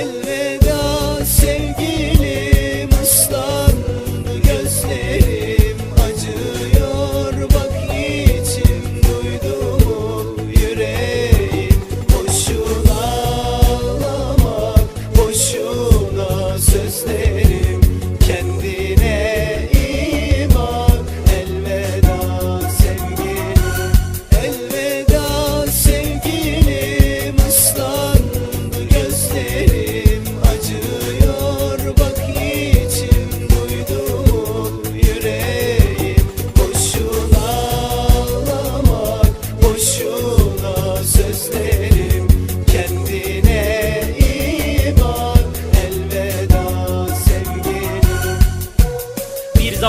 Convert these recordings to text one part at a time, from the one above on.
Elveda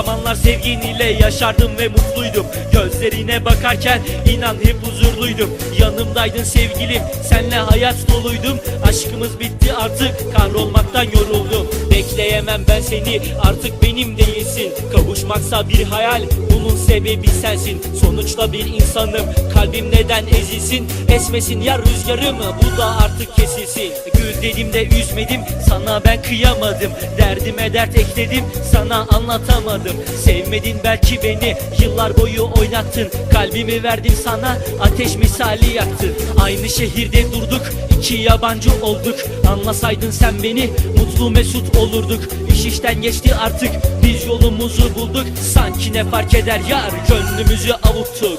zamanlar sevgin ile yaşardım ve mutluydum. Gözlerine bakarken inan hep huzurluydum. Yanımdaydın sevgilim senle hayat doluydum. Aşkımız bitti artık kahrolmaktan yoruldum Bekleyemem ben seni artık benim değilsin. Kavuşmaksa bir hayal bunun sebebi sensin. Sonuçta bir insanım kalbim neden ezilsin? Esmesin ya rüzgarım bu da artık kesilsin. Gül dedim de üzmedim sana ben kıyamadım. Derdime dert ekledim sana anlatamadım. Sevmedin belki beni yıllar boyu oynattın. Kalbimi verdim sana ateş misali yaktın. Aynı şehirde durduk iki yabancı olduk. Anlasaydın sen beni mutlu mesut olurduk. İş işten geçti artık biz yolumuzu bulduk. Sanki ne fark eder yar gönlümüzü avuttuk.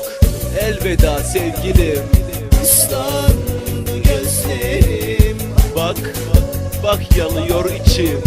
Elveda sevgilim. Islandı gözlerim. Bak, bak yanıyor içim